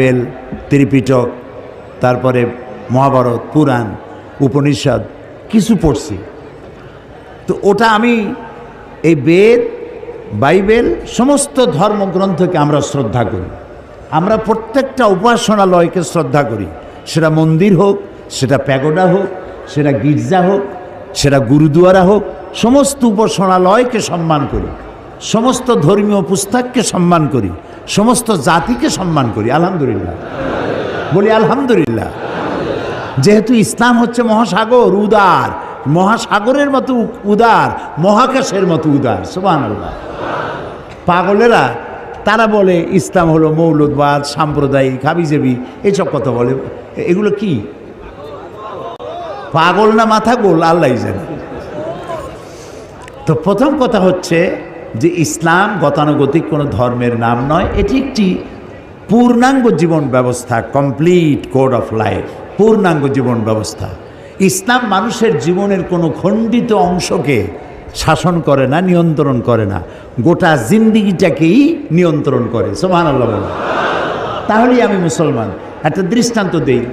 Bell Tripitaka, তারপরে মহাভারত, পুরাণ, উপনিষদ, কিছু পড়ছি। তো ওটা আমি এই বেদ, বাইবেল, সমস্ত ধর্মগ্রন্থকে আমরা শ্রদ্ধা করি। আমরা প্রত্যেকটা উপাসনালয়কে শ্রদ্ধা করি। সেটা মন্দির হোক, সেটা প্যাগোডা হোক, সেটা গির্জা হোক, সেটা গুরুদুয়ারা হোক, সমস্ত উপাসনালয়কে সম্মান করি। সমস্ত ধর্মীয় পুস্তককে সম্মান করি। সমস্ত জাতিকে সম্মান করি, আলহামদুলিল্লাহ। বলি আলহামদুলিল্লাহ। যেহেতু ইসলাম হচ্ছে মহাসাগর, উদার। মহাসাগরের মতো উদার, মহাকাশের মতো উদার সুবাহ আল্লাহ পাগলেরা, তারা বলে ইসলাম হলো মৌলদবাদ সাম্প্রদায়িক, হাবিজেবি এইসব কথা বলে। এগুলো কি? পাগল না মাথা গোল আল্লাহ জানে। তো প্রথম কথা হচ্ছে যে ইসলাম গতানুগতিক কোনো ধর্মের নাম নয়, এটি একটি পূর্ণাঙ্গ জীবন ব্যবস্থা কমপ্লিট কোড অফ লাইফ পূর্ণাঙ্গ জীবন ব্যবস্থা। ইসলাম মানুষের জীবনের কোনো খণ্ডিত অংশকে শাসন করে না, নিয়ন্ত্রণ করে না, গোটা জিন্দিগিটাকেই নিয়ন্ত্রণ করে। সোমান তাহলেই আমি মুসলমান। একটা দৃষ্টান্ত দেই।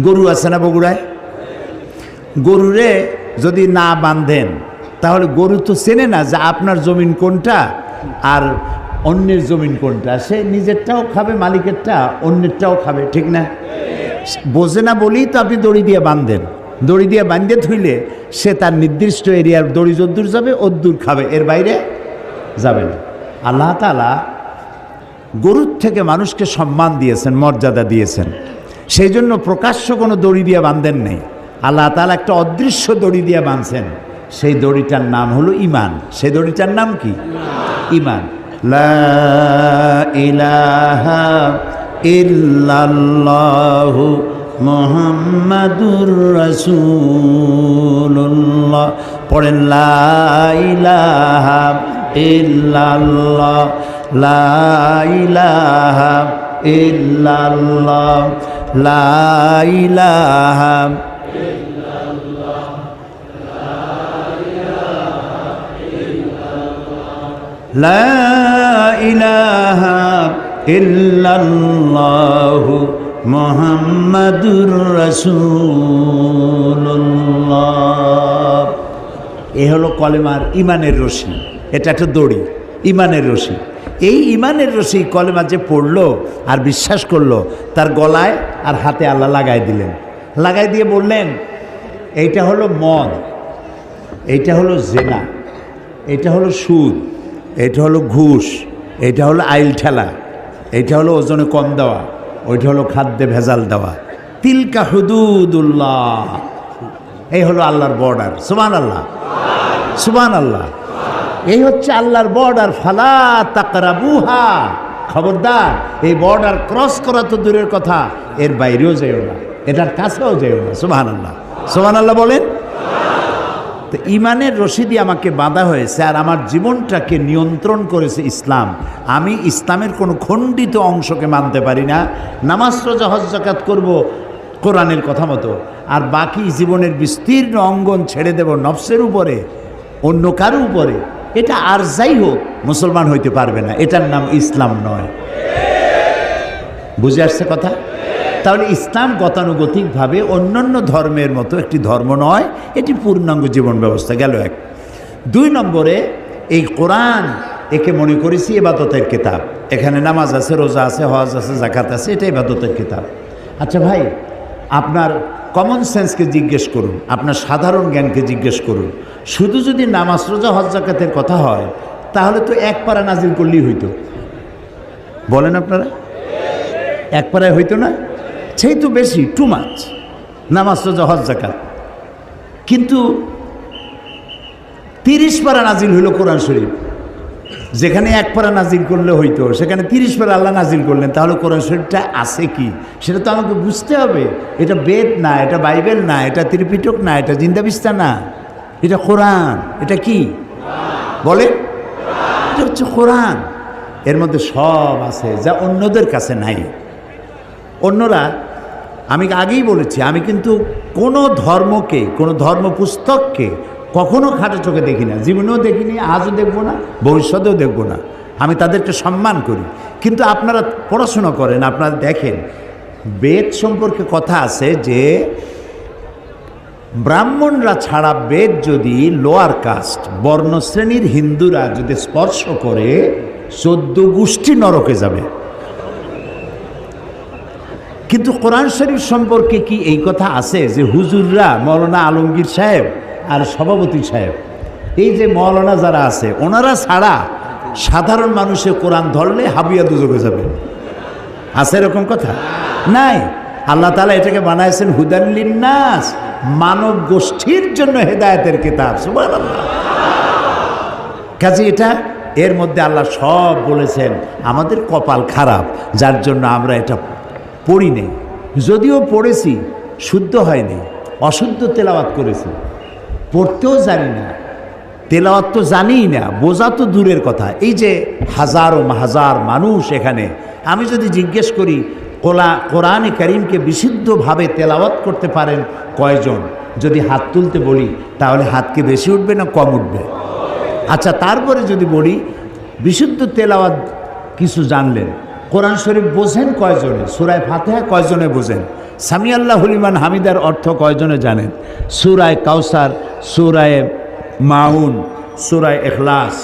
গরু আছে না বগুড়ায়? গরুরে যদি না বাঁধেন তাহলে গরু তো চেনে না যে আপনার জমিন কোনটা আর অন্যের জমিন কোনটা। সে নিজেরটাও খাবে, মালিকেরটা অন্যেরটাও খাবে, ঠিক না? বোঝে না বলেই তো আপনি দড়ি দিয়ে বাঁধেন। দড়ি দিয়ে বাঁধে থইলে সে তার নির্দিষ্ট এরিয়ার দড়ি যদ্দূর যাবে, অদ্দূর খাবে, এর বাইরে যাবে না। আল্লাহ তালা গরুর থেকে মানুষকে সম্মান দিয়েছেন, মর্যাদা দিয়েছেন। সেই জন্য প্রকাশ্য কোনো দড়ি দিয়ে বাঁধেন নেই। আল্লাহ তালা একটা অদৃশ্য দড়ি দিয়ে বাঁধছেন। সেই দড়িটার নাম হলো ইমান। সেই দড়িটার নাম কি? ইমান। ইল্লাল্লাহু মোহাম্মদুর রাসূলুল্লাহ। পড়েন লা ইলাহা ইল্লাল্লাহ। লা ইলাহা ইল্লাল্লাহ। লা لا إله إلا الله محمد رسول الله এ হলো কলেমার ইমানের রশি এটা একটা দড়ি ইমানের রশি এই ইমানের রশি কলেমা যে পড়লো আর বিশ্বাস করলো তার গলায় আর হাতে আল্লাহ লাগাই দিলেন লাগাই দিয়ে বললেন এইটা হলো মদ এইটা হলো জেনা এটা হলো সুদ এটা হলো ঘুষ, এটা হলো আইল ঠেলা, এটা হলো ওজনে কম দেওয়া, ওইটা হলো খাদ্যে ভেজাল দেওয়া। তিলকা হুদুদুল্লাহ, এই হলো আল্লাহর বর্ডার সুবান আল্লাহ সুবান আল্লাহ এই হচ্ছে আল্লাহর বর্ডার, ফালা তাকরাবুহা। খবরদার, এই বর্ডার ক্রস করা তো দূরের কথা, এর বাইরেও যেও না, এটার কাছেও যেও না সুবান আল্লাহ সুবান আল্লাহ বলেন? তো ইমানের রশিদি আমাকে বাঁধা হয়েছে আর আমার জীবনটাকে নিয়ন্ত্রণ করেছে ইসলাম। আমি ইসলামের কোনো খণ্ডিত অংশকে মানতে পারি না। নামাজ, রোজা, হজ জাকাত করব কোরআনের কথা মতো। আর বাকি জীবনের বিস্তীর্ণ অঙ্গন ছেড়ে দেব নফসের উপরে, অন্য কারও উপরে। এটা আর যাই হোক, মুসলমান হইতে পারবে না। এটার নাম ইসলাম নয়। বুঝে আসছে কথা? তাহলে ইসলাম গতানুগতিকভাবে অন্যান্য ধর্মের মতো একটি ধর্ম নয়, এটি পূর্ণাঙ্গ জীবন ব্যবস্থা গেল এক। দুই নম্বরে, এই কোরআন একে মনে করেছি এবাদতের কিতাব। এখানে নামাজ আছে, রোজা আছে, হজ আছে জাকাত আছে, এটা এবাদতের কিতাব। আচ্ছা ভাই, আপনার কমন সেন্সকে জিজ্ঞেস করুন, আপনার সাধারণ জ্ঞানকে জিজ্ঞেস করুন। শুধু যদি নামাজ, রোজা, হজ জাকাতের কথা হয়, তাহলে তো এক পারা নাজিল করলেই হইতো। বলেন আপনারা? এক পাড়ায় হইতো না? সেই তো বেশি টু মাছ নামাজ, রোজা, হজ জাকাত কিন্তু তিরিশ পারা নাজিল হইল কোরআন শরীফ। যেখানে এক পারা নাজিল করলে হইতো, সেখানে তিরিশ পারা আল্লাহ নাজিল করলেন, তাহলে কোরআন শরীফটা আছে কি? সেটা তো আমাকে বুঝতে হবে। এটা বেদ না, এটা বাইবেল না, এটা ত্রিপিটক না, এটা জিন্দাবিস্তা না। এটা কোরআন, এটা কি? বলে? এটা হচ্ছে কোরআন। এর মধ্যে সব আছে, যা অন্যদের কাছে নাই। অন্যরা, আমি আগেই বলেছি, আমি কিন্তু কোনো ধর্মকে, কোনো ধর্ম পুস্তককে কখনো খাটো চোখে দেখি না। জীবনেও দেখিনি, আজও দেখব না, ভবিষ্যতেও দেখব না। আমি তাদেরকে সম্মান করি। কিন্তু আপনারা পড়াশোনা করেন, আপনারা দেখেন, বেদ সম্পর্কে কথা আছে যে, ব্রাহ্মণরা ছাড়া বেদ যদি লোয়ার কাস্ট বর্ণশ্রেণীর হিন্দুরা যদি স্পর্শ করে, চোদ্দ গোষ্ঠী নরকে যাবে। কিন্তু কোরআন শরীফ সম্পর্কে কি এই কথা আছে যে হুজুররা মৌলানা আলমগীর সাহেব আর সভাপতি সাহেব, এই যে মৌলানা যারা আছে, ওনারা ছাড়া সাধারণ মানুষে কোরআন ধরলে হাবিয়া দুযোগে যাবে। আছে এরকম কথা? নাই। আল্লাহ তালা এটাকে বানাইছেন হুদাল্লিন নাস মানব গোষ্ঠীর জন্য হেদায়তের কিতাব। কাজে এটা, এর মধ্যে আল্লাহ সব বলেছেন, আমাদের কপাল খারাপ, যার জন্য আমরা এটা পড়ি নেই। যদিও পড়েছি, শুদ্ধ হয়নি, অশুদ্ধ তেলাওয়াত করেছি। পড়তেও জানি না, তেলাওয়াত তো জানিই না, বোঝা তো দূরের কথা। এই যে হাজারো হাজার মানুষ এখানে, আমি যদি জিজ্ঞেস করি, কোলা, কোরআনে করিমকে বিশুদ্ধভাবে তেলাওয়াত করতে পারেন কয়জন? যদি হাত তুলতে বলি, তাহলে হাতকে বেশি উঠবে না কম উঠবে? আচ্ছা তারপরে যদি বলি, বিশুদ্ধ তেলাওয়াত কিছু জানলেন কোরআন শরীফ বোঝেন কয়জনে? সুরায় ফাতেহা কয়জনে বোঝেন? সামিয়াল্লাহ হলিমান হামিদার অর্থ কয়জনে জানেন? সুরায় কাউসার সুরায় মাউন, সুরায় এখলাস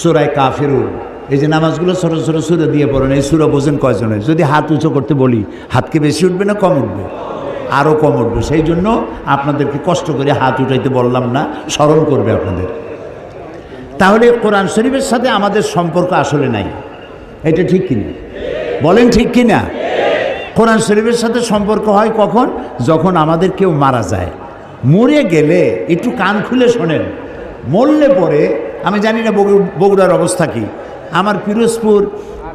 সুরায় কাফিরুল এই যে নামাজগুলো ছোটো ছোটো সুরে দিয়ে পড়েন, এই সুরা বোঝেন কয়জনে? যদি হাত উঁচু করতে বলি হাতকে বেশি উঠবে না কম উঠবে? আরও কম উঠবে। সেই জন্য আপনাদেরকে কষ্ট করে হাত উঠাইতে বললাম না, স্মরণ করবে আপনাদের। তাহলে কোরআন শরীফের সাথে আমাদের সম্পর্ক আসলে নাই। এটা ঠিক কিনা? বলেন ঠিক কিনা? কোরআন শরীফের সাথে সম্পর্ক হয় কখন? যখন আমাদের কেউ মারা যায়। মরে গেলে একটু কান খুলে শোনেন। মরলে পরে, আমি জানি না বগু- বগুড়ার অবস্থা কি। আমার পিরোজপুর,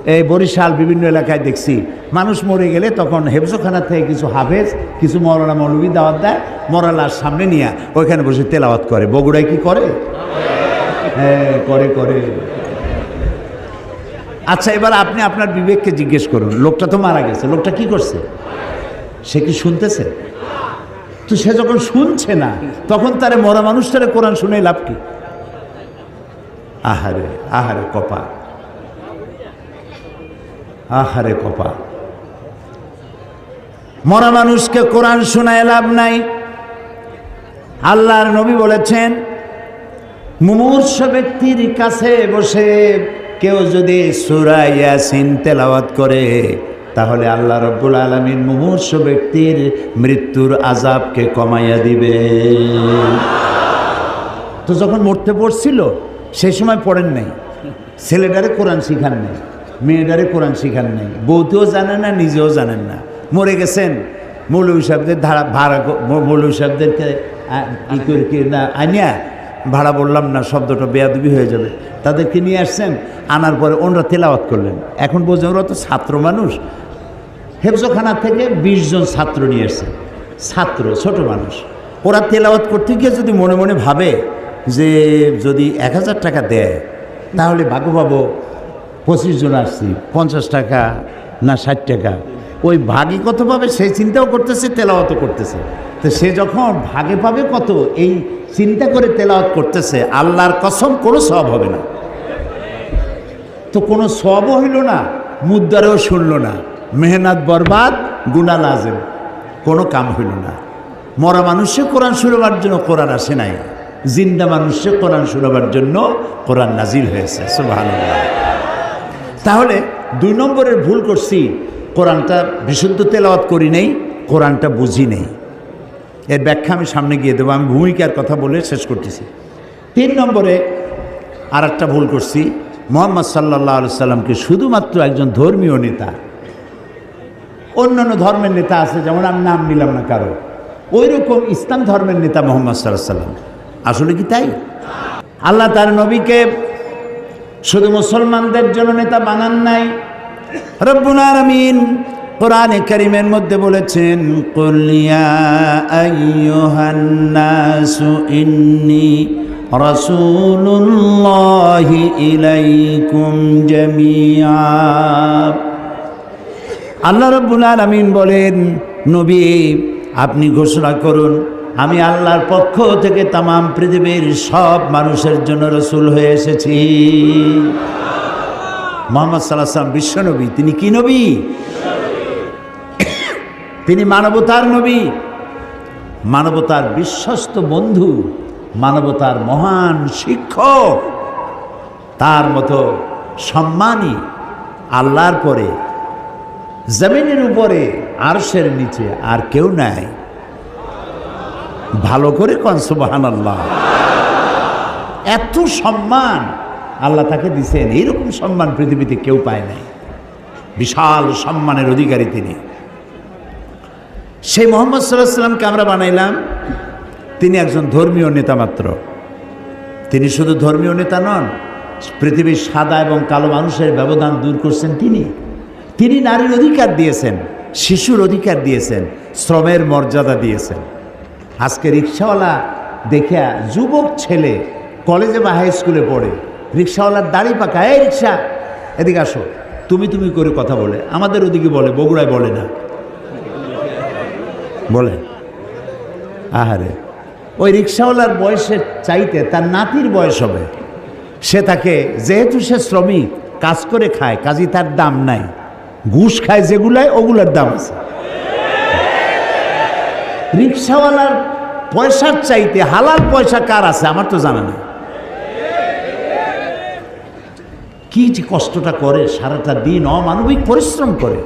এই বরিশাল বিভিন্ন এলাকায় দেখছি। মানুষ মরে গেলে তখন হেফজোখানা থেকে কিছু হাফেজ, কিছু মরনা মৌলবি দাওয়াত দেয়, মরালার সামনে নিয়ে ওইখানে বসে তেলাওয়াত করে। বগুড়ায় কি করে? হ্যাঁ করে করে। আচ্ছা এবার আপনি আপনার বিবেককে জিজ্ঞেস করুন, লোকটা তো মারা গেছে, লোকটা কি করছে? সে কি শুনতেছে? তো সে যখন শুনছে না, তখন তারে মরা মানুষটারে কোরআন শুনে লাভ কি? আহারে আহারে কপা আহারে কপা মরা মানুষকে কোরআন শোনায় লাভ নাই। আল্লাহর নবী বলেছেন, মুমূর্ষ ব্যক্তির কাছে বসে কেউ যদি সুরা ইয়াসিন তেলাওয়াত করে, তাহলে আল্লাহ রব্বুল আলমিন মুমূর্ষ ব্যক্তির মৃত্যুর আজাবকে কমাইয়া দিবে। তো যখন মরতে পড়ছিল সেই সময় পড়েন নাই। ছেলেটারে কোরআন শিখান নাই, মেয়েটারে কোরআন শিখান নাই। বৌতেও জানেন না, নিজেও জানেন না। মরে গেছেন, মৌলভী সাহেবদের ধারা ভাড়া ক- মৌলভী সাহেবদেরকে আ- করে কি না আনিয়া ভাড়া বললাম না, শব্দটা বেয়াদবি হয়ে যাবে। তাদেরকে নিয়ে আসছেন, আনার পরে ওনারা তেলাওয়াত করলেন। এখন বোঝেন ওরা তো ছাত্র মানুষ। হেফজোখানা থেকে বিশ জন ছাত্র নিয়ে এসছে ছাত্র, ছোট মানুষ। ওরা তেলাওয়াত করতে গিয়ে যদি মনে মনে ভাবে যে যদি এক হাজার টাকা দেয়, তাহলে ভাগ্য পাবো পঁচিশ জন আসছি, পঞ্চাশ টাকা না ষাট টাকা। ওই ভাগে কত পাবে, সেই চিন্তাও করতেছে, তেলাওয়াতও করতেছে। তো সে যখন ভাগে পাবে কত? এই চিন্তা করে তেলাওয়াত করতেছে, আল্লাহর কসম কোনো সব হবে না। তো কোনো সবও হইল না মুদ্রারেও শুনল না। মেহনাত বরবাদ গুণা লাজেম, কোনো কাম হইল না। মরা মানুষে কোরআন শুনবার জন্য কোরআন আসে নাই, জিন্দা মানুষে কোরআন শুনবার জন্য কোরআন নাজিল হয়েছে, সুবহানাল্লাহ। তাহলে দুই নম্বরের ভুল করছি, কোরআনটা বিশুদ্ধ তেলাওয়াত করি নেই, কোরআনটা বুঝি নেই। এর ব্যাখ্যা আমি সামনে গিয়ে দেবো। আমি ভূমিকার কথা বলে শেষ করতেছি। তিন নম্বরে আর একটা ভুল করছি। মোহাম্মদ সাল্লাহ সাল্লামকে শুধুমাত্র একজন ধর্মীয় নেতা, অন্যান্য ধর্মের নেতা আছে, যেমন আমি নাম নিলাম না কারও ওই রকম ইসলাম ধর্মের নেতা মোহাম্মদ সাল্লাহ সাল্লাম আসলে কি তাই? আল্লাহ তার নবীকে শুধু মুসলমানদের জন্য নেতা বানান নাই। রব্বুল আলামিন কোরআনে কারিমের মধ্যে বলেছেন আল্লাহ রব্বুল আলামিন বলেন, নবী, আপনি ঘোষণা করুন, আমি আল্লাহর পক্ষ থেকে তামাম পৃথিবীর সব মানুষের জন্য রসুল হয়ে এসেছি। মোহাম্মদ সাল্লাহ সাল্লাম বিশ্বনবী তিনি কি নবী? তিনি মানবতার নবী, মানবতার বিশ্বস্ত বন্ধু, মানবতার মহান শিক্ষক, তার মতো সম্মানী, আল্লাহর পরে, জমিনের উপরে, আরশের নিচে আর কেউ নাই। ভালো করে কনসবাহান আল্লাহ এত সম্মান আল্লাহ তাকে দিছেন, এইরকম সম্মান পৃথিবীতে কেউ পায় নাই। বিশাল সম্মানের অধিকারী তিনি। সেই মোহাম্মদ সাল্লাহ সাল্লামকে আমরা বানাইলাম। তিনি একজন ধর্মীয় নেতা মাত্র। তিনি শুধু ধর্মীয় নেতা নন, পৃথিবীর সাদা এবং কালো মানুষের ব্যবধান দূর করছেন তিনি। তিনি নারীর অধিকার দিয়েছেন, শিশুর অধিকার দিয়েছেন, শ্রমের মর্যাদা দিয়েছেন। আজকে রিক্সাওয়ালা দেখিয়া যুবক ছেলে কলেজে বা হাই স্কুলে পড়ে, রিক্সাওয়ালার দাড়ি পাকা এই রিক্সা, এদিকে আসো। তুমি তুমি করে কথা বলে। আমাদের ওদিকে বলে, বগুড়ায় বলে না। বলে আহারে, ওই রিক্সাওয়ালার বয়সের চাইতে তার নাতির বয়স হবে। সে তাকে, যেহেতু সে শ্রমিক, কাজ করে খায় কাজী তার দাম নাই। ঘুষ খায় যেগুলায় ওগুলোর দাম আছে। রিক্সাওয়ালার পয়সার চাইতে হালাল পয়সা কার আছে, আমার তো জানা নেই। কি যে কষ্টটা করে, সারাটা দিন অমানবিক পরিশ্রম করে,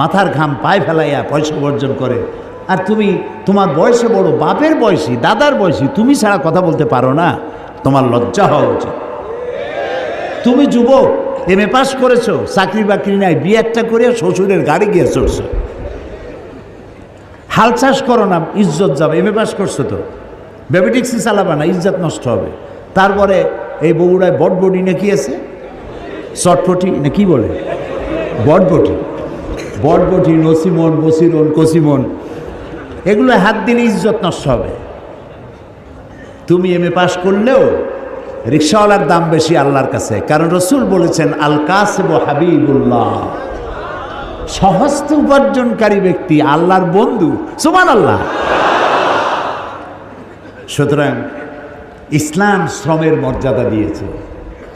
মাথার ঘাম পায়ে ফেলাইয়া পয়সা অর্জন করে। আর তুমি তোমার বয়সে বড়, বাপের বয়সী, দাদার বয়সী, তুমি ছাড়া কথা বলতে পারো না। তোমার লজ্জা হওয়া উচিত। তুমি যুবক এম এ পাস করেছ, চাকরি বাকরি নাই বিয়ে একটা করে শ্বশুরের গাড়ি গিয়ে চড়ছো। হাল চাষ করো না, ইজ্জত যাবে এম এ পাস করছ তো। বেবিটিক্সি চালাবে না, ইজ্জত নষ্ট হবে। তারপরে এই বগুড়ায় বটবডি না কি আছে? চটপটি, না কি বলে? বটবটি। বটবটি, নসিমন, বসিরন, কসিমন। এগুলো হাত দিলে ইজ্জত নষ্ট হবে। তুমি এম এ পাস করলেও রিক্সাওয়ালার দাম বেশি আল্লাহর কাছে। কারণ রসুল বলেছেন, আল কাসেব হাবিবুল্লাহ। সহস্ত উপার্জনকারী ব্যক্তি, আল্লাহর বন্ধু। সুমান আল্লাহ সুতরাং ইসলাম শ্রমের মর্যাদা দিয়েছে।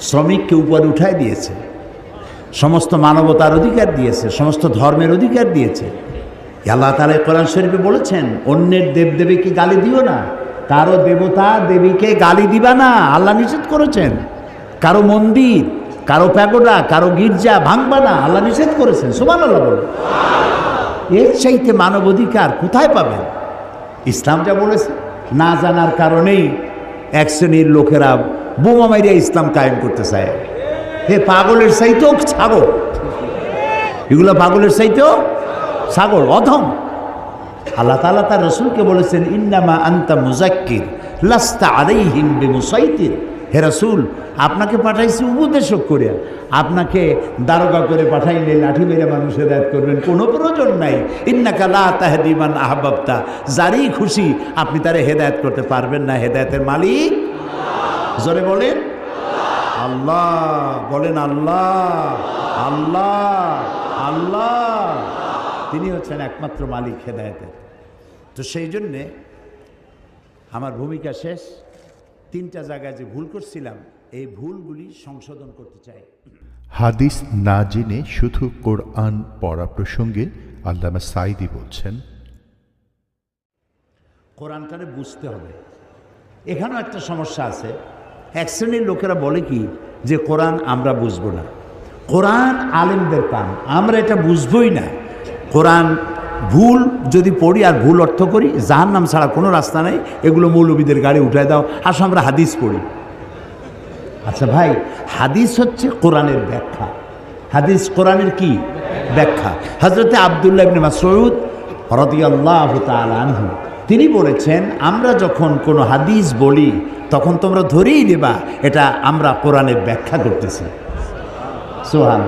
শ্রমিককে উপরে উঠায় দিয়েছে। সমস্ত মানবতার অধিকার দিয়েছে। সমস্ত ধর্মের অধিকার দিয়েছে। আল্লাহ তালা কোরআন শরীফে বলেছেন, অন্যের দেবদেবীকে গালি দিও না, কারও দেবতা দেবীকে গালি দিবা না, আল্লাহ নিষেধ করেছেন। কারও মন্দির, কারও প্যাগোডা, কারও গির্জা ভাঙবা না, আল্লাহ নিষেধ করেছেন সোমান আল্লাহ বলে এর চাইতে মানব অধিকার কোথায় পাবেন? ইসলাম যা বলেছে, না জানার কারণেই এক শ্রেণির লোকেরা বোমা মারিয়া ইসলাম কায়েম করতে চায়। হে পাগলের চাইতেও ছাগল। এগুলো পাগলের চাইতেও ছাগল, অধম। আল্লাহ তালা তার রসুলকে বলেছেন, ইন্নামা আন্তা মুজাক্কির লাস্তা আলাইহিম বেমুসাইতির। হে রসুল, আপনাকে পাঠাইছি উপদেশক করে। আপনাকে দারোগা করে পাঠাইলে লাঠি মেরে মানুষ হেদায়ত করবেন, কোনো প্রয়োজন নাই। ইন্নাকা লা তাহদিমান আহবাবতা। যারই খুশি আপনি তারে হেদায়ত করতে পারবেন না। হেদায়তের মালিক জোরে বলেন। আল্লাহ। বলেন আল্লাহ। আল্লাহ। আল্লাহ। তিনি হচ্ছেন একমাত্র মালিক হেদায়তের। তো সেই জন্যে আমার ভূমিকা শেষ। তিনটা জায়গায় যে ভুল করছিলাম এই ভুলগুলি সংশোধন করতে চাই। হাদিস না জেনে শুধু কোরআন পড়া প্রসঙ্গে আল্লামা সাইদি বলছেন কোরআনটারে বুঝতে হবে। এখানেও একটা সমস্যা আছে। এক শ্রেণির লোকেরা বলে কি যে কোরআন আমরা বুঝব না। কোরআন আলেমদের কাম আমরা এটা বুঝবই না। কোরআন ভুল যদি পড়ি আর ভুল অর্থ করি জাহান নাম ছাড়া কোনো রাস্তা নেই। এগুলো মৌলবীদের গাড়ি উঠায় দাও। আসো, আমরা হাদিস পড়ি। আচ্ছা ভাই, হাদিস হচ্ছে কোরআনের ব্যাখ্যা। হাদিস কোরআনের কি? ব্যাখ্যা। হজরতে আবদুল্লাহ ইবনে মাসউদ রাদিয়াল্লাহু তাআলা আনহু, তিনি বলেছেন, আমরা যখন কোনো হাদিস বলি, তখন তোমরা ধরেই নেবা, এটা আমরা কোরআনের ব্যাখ্যা করতেছি। সোহান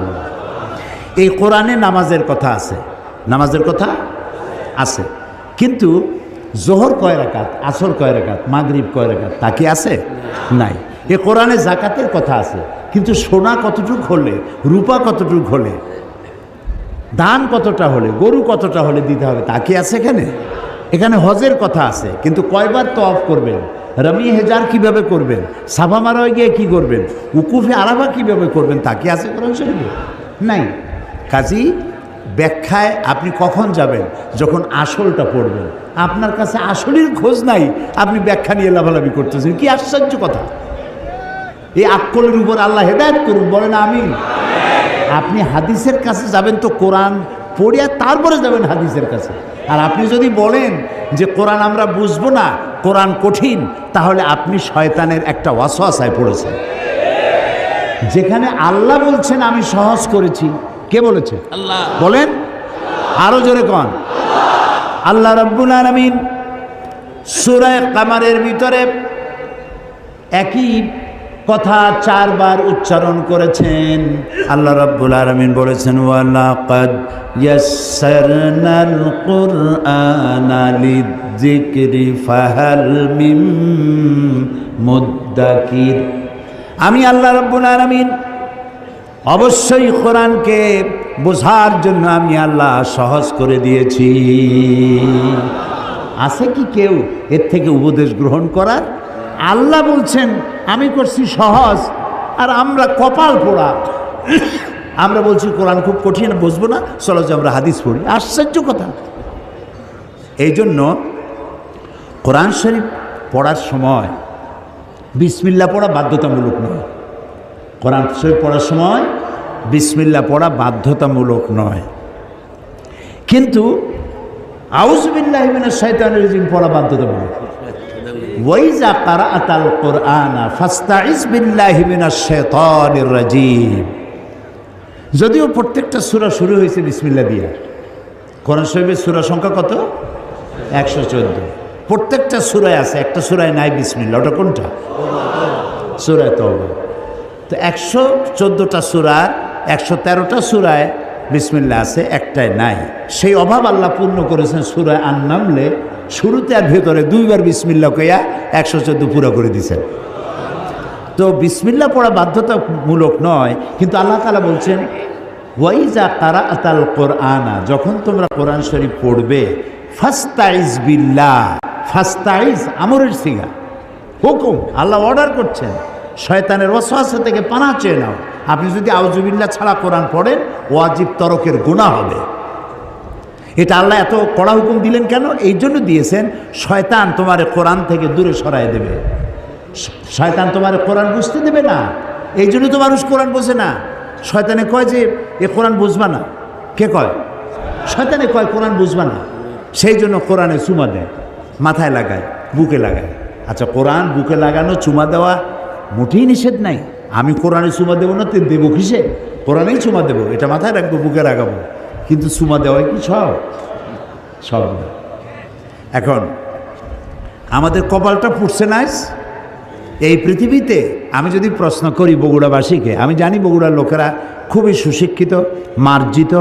এই কোরআনে নামাজের কথা আছে। নামাজের কথা আছে। কিন্তু জোহর কয় রাকাত, আসর কয় রাকাত, মাগরিব কয় রাকাত, তা কি আছে? নাই। এ কোরআনে জাকাতের কথা আছে, কিন্তু সোনা কতটুক হলে, রূপা কতটুক হলে, দান কতটা হলে, গরু কতটা হলে দিতে হবে, তা কি আছে এখানে? এখানে হজের কথা আছে, কিন্তু কয়বার তফ করবেন? রমি হেজার কীভাবে করবেন? সাফা মারায় গিয়ে কী করবেন? উকুফে আরাফা কীভাবে করবেন? তা কি আছে কোরআন শরীফে? নাই। কাজী ব্যাখ্যায় আপনি কখন যাবেন? যখন আসলটা পড়বেন। আপনার কাছে আসলের খোঁজ নাই, আপনি ব্যাখ্যা নিয়ে লাভালাভি করতেছেন। কি আশ্চর্য কথা। এই আক্কলের উপর আল্লাহ হেদায়ত করুন বলেন আমি আপনি হাদিসের কাছে যাবেন তো কোরআন পড়িয়া তারপরে যাবেন হাদিসের কাছে। আর আপনি যদি বলেন যে কোরআন আমরা বুঝব না, কোরআন কঠিন, তাহলে আপনি শয়তানের একটা ওয়াসওয়াসায় পড়েছেন। যেখানে আল্লাহ বলছেন, আমি সহজ করেছি। কে বলেছে? আল্লাহ। বলেন। আরও জোরে কন। আল্লাহ রব্বুল আলমিন সুরায় কামারের ভিতরে একই কথা চারবার উচ্চারণ করেছেন। আল্লাহ রাব্বুল আলামিন বলেছেন ওয়ালাকাদ ইয়াসসারনাল কুরআনা লিযিকরি ফাহাল মিম মুদ্দাকির। আমি আল্লাহ রব্বুল আলামিন অবশ্যই কোরআনকে বোঝার জন্য আমি আল্লাহ সহজ করে দিয়েছি। আছে কি কেউ এর থেকে উপদেশ গ্রহণ করার? আল্লাহ বলছেন, আমি করছি সহজ, আর আমরা কপাল পোড়া। আমরা বলছি, কোরআন খুব কঠিন, বুঝব না। চলো যে আমরা হাদিস পড়ি। আশ্চর্য কথা। এই জন্য কোরআন শরীফ পড়ার সময় বিসমিল্লা পড়া বাধ্যতামূলক নয়। কোরআন শরীফ পড়ার সময় বিসমিল্লা পড়া বাধ্যতামূলক নয়। কিন্তু আউজবিল্লাহিমিনের শৈতানের রিজিম পড়া বাধ্যতামূলক। ওয়াইজা কারাআতাল কোরআনা ফাস্তাইজ বিল্লাহি মিনাশ শাইতানির রাজিম। যদিও প্রত্যেকটা সূরা শুরু হয়েছে বিসমিল্লাহ দিয়ে। কোরআন শরীফের সূরা সংখ্যা কত? একশো চোদ্দ। প্রত্যেকটা সূরায় আছে, একটা সূরায় নাই বিসমিল্লাহ ওটা কোনটা? সূরায় তওবা। তো একশো চোদ্দোটা সুরার একশো তেরোটা সুরায় বিসমিল্লা আছে, একটাই নাই। সেই অভাব আল্লাহ পূর্ণ করেছেন সুরায় আন নামলে শুরুতে আর ভেতরে দুইবার বিসমিল্লা কইয়া একশো চোদ্দ পুরো করে দিছেন। তো বিসমিল্লা পড়া বাধ্যতামূলক নয়, কিন্তু আল্লাহ তালা বলছেন, ওয়াইজা কারা আতাল কোরআনা যখন তোমরা কোরআন শরীফ পড়বে ফাস্তাইজ বিল্লাহ ফাস্তাইজ আমরের সিগা হুকুম আল্লাহ অর্ডার করছেন। শয়তানের ওয়াসওয়াসা থেকে পানা চেয়ে নাও। আপনি যদি আউজুবিল্লা ছাড়া কোরআন পড়েন, ওয়াজিব তরকের গুণা হবে। এটা আল্লাহ এত কড়া হুকুম দিলেন কেন? এই জন্য দিয়েছেন, শয়তান তোমার কোরআন থেকে দূরে সরায় দেবে। শয়তান তোমার কোরআন বুঝতে দেবে না। এই জন্য তো মানুষ কোরআন বোঝে না। শয়তানে কয় যে, এ কোরআন বুঝবা না। কে কয়? শয়তানে কয়, কোরআন বুঝবা না। সেই জন্য কোরআনে চুমা দেয়, মাথায় লাগায়, বুকে লাগায়। আচ্ছা কোরআন, বুকে লাগানো, চুমা দেওয়া মোটেই নিষেধ নাই। আমি কোরআনে চুমা দেবো না, তো দেবো কিসে? কোরআনেই চুমা দেবো, এটা মাথায় রাখব, বুকে রাখাবো কিন্তু চুমা দেওয়াই কি সব? সব না। এখন, আমাদের কপালটা ফুটছে নাইস এই পৃথিবীতে আমি যদি প্রশ্ন করি বগুড়াবাসীকে, আমি জানি বগুড়ার লোকেরা খুবই সুশিক্ষিত, মার্জিত,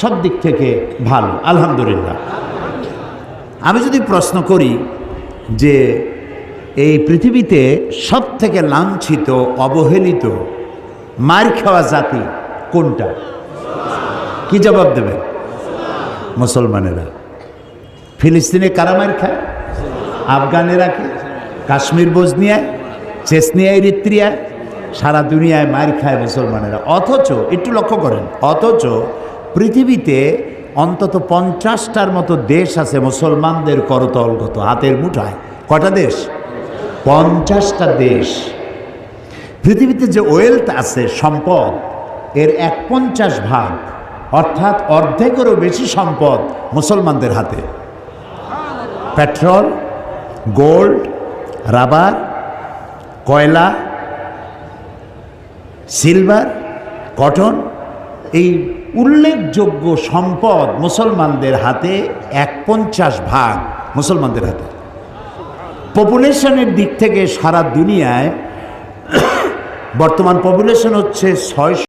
সব দিক থেকে ভালো, আলহামদুলিল্লাহ। আমি যদি প্রশ্ন করি যে এই পৃথিবীতে সব থেকে লাঞ্ছিত, অবহেলিত, মার খাওয়া জাতি কোনটা? কি জবাব দেবে মুসলমানেরা। ফিলিস্তিনে কারা মার খায়? আফগানেরা কি? কাশ্মীর বজনিয়ায় চেসনিয়া এরিত্রিয়া সারা দুনিয়ায় মার খায় মুসলমানেরা। অথচ, একটু লক্ষ্য করেন, অথচ পৃথিবীতে অন্তত পঞ্চাশটার মতো দেশ আছে মুসলমানদের করতলগত, হাতের মুঠায়। কটা দেশ? পঞ্চাশটা দেশ। পৃথিবীতে যে ওয়েলথ আছে, সম্পদ, এর এক পঞ্চাশ ভাগ, অর্থাৎ অর্ধেকেরও বেশি সম্পদ মুসলমানদের হাতে। পেট্রোল, গোল্ড, রাবার, কয়লা, সিলভার, কটন, এই উল্লেখযোগ্য সম্পদ মুসলমানদের হাতে এক পঞ্চাশ ভাগ মুসলমানদের হাতে। পপুলেশনের দিক থেকে সারা দুনিয়ায় বর্তমান পপুলেশন হচ্ছে ছয়